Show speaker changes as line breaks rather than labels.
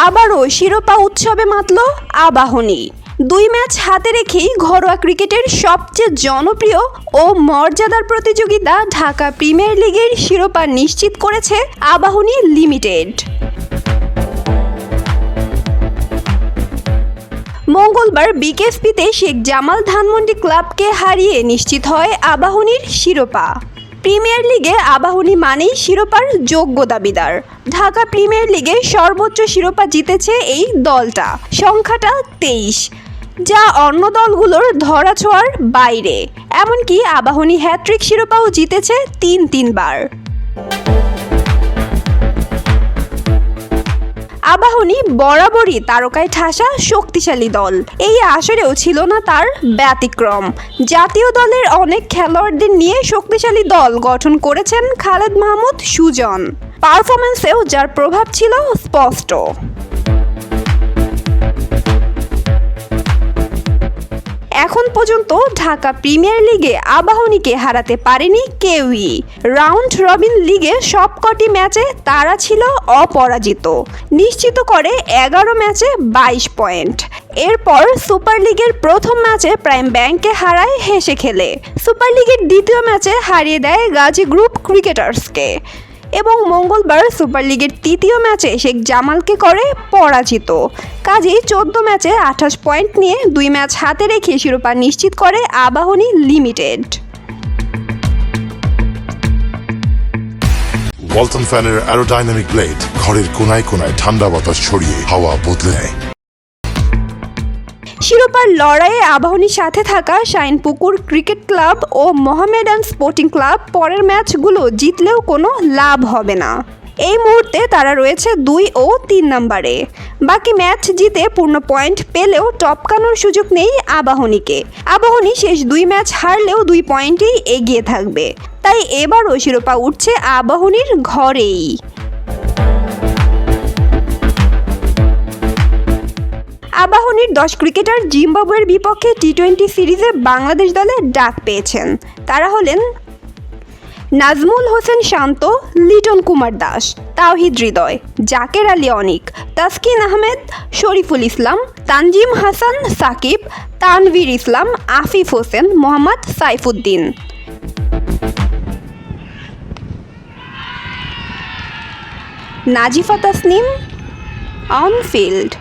আবারও শিরোপা উৎসবে মাতল আবাহনী। দুই ম্যাচ হাতে রেখেই ঘরোয়া ক্রিকেটের সবচেয়ে জনপ্রিয় ও মর্যাদার প্রতিযোগিতা ঢাকা প্রিমিয়ার লিগের শিরোপা নিশ্চিত করেছে আবাহনী লিমিটেড। মঙ্গলবার বিকেএসপিতে শেখ জামাল ধানমন্ডি ক্লাবকে হারিয়ে নিশ্চিত হয় আবাহনীর শিরোপা। প্রিমিয়ার লিগে আবাহনী মানেই শিরোপার যোগ্য দাবিদার। ঢাকা প্রিমিয়ার লিগে সর্বোচ্চ শিরোপা জিতেছে এই দলটা। সংখ্যাটা তেইশ। যা অন্য দলগুলোর ধরাছোঁয়ার বাইরে। এমনকি আবাহনী হ্যাট্রিক শিরোপাও জিতেছে তিন তিনবার। আবাহনী বরাবরই তারকায় ঠাসা শক্তিশালী দল। এই আসরেও ছিল না তার ব্যতিক্রম। জাতীয় দলের অনেক খেলোয়াড়দের নিয়ে শক্তিশালী দল গঠন করেছেন খালেদ মাহমুদ সুজন। পারফরমেন্সেও যার প্রভাব ছিল স্পষ্ট। এখন পর্যন্ত ঢাকা প্রিমিয়ার লিগে আবাহনীকে হারাতে পারেনি কেউই। রাউন্ড রবিন লিগে সবকটি ম্যাচে তারা ছিল অপরাজিত। নিশ্চিত করে এগারো ম্যাচে বাইশ পয়েন্ট। এরপর সুপার লিগের প্রথম ম্যাচে প্রাইম ব্যাংকে হারায় হেসে খেলে। সুপার লিগের দ্বিতীয় ম্যাচে হারিয়ে দেয় গাজী গ্রুপ ক্রিকেটার্সকে। এবং মঙ্গলবার সুপার লিগের তৃতীয় ম্যাচে শেখ জামালকে করে পরাজিত। কাজেই চোদ্দ ম্যাচে আঠাশ পয়েন্ট নিয়ে দুই ম্যাচ হাতে রেখে শিরোপা নিশ্চিত করে আবাহনী লিমিটেড।
ওয়ালটন ফ্যানের অ্যারোডাইনামিক ব্লেড ঘরের কোনায় কোনায় ঠান্ডা বাতাস ছড়িয়ে হাওয়া বদলে নেয়।
শিরোপার লড়াইয়ে আবাহনীর সাথে থাকা শাইনপুকুর ক্রিকেট ক্লাব ও মোহামেডান স্পোর্টিং ক্লাব পরের ম্যাচগুলো জিতলেও কোনো লাভ হবে না। এই মুহূর্তে তারা রয়েছে দুই ও তিন নম্বরে। বাকি ম্যাচ জিতে পূর্ণ পয়েন্ট পেলেও টপকানোর সুযোগ নেই আবাহনীকে। আবাহনী শেষ দুই ম্যাচ হারলেও দুই পয়েন্টেই এগিয়ে থাকবে। তাই এবারও শিরোপা উঠছে আবাহনীর ঘরেই। আবাহনীর দশ ক্রিকেটার জিম্বাবুয়ের বিপক্ষে টি টোয়েন্টি সিরিজে বাংলাদেশ দলে ডাক পেয়েছেন। তারা হলেন নাজমুল হোসেন শান্ত, Liton Kumar Das, Towhid Hridoy, Jaker Ali Anik, Taskin Ahmed, Shoriful Islam, Tanzim Hasan, Shakib, Tanvir Islam, Afif Hossain, Mohammad Saifuddin. Nazifa Tasnim on field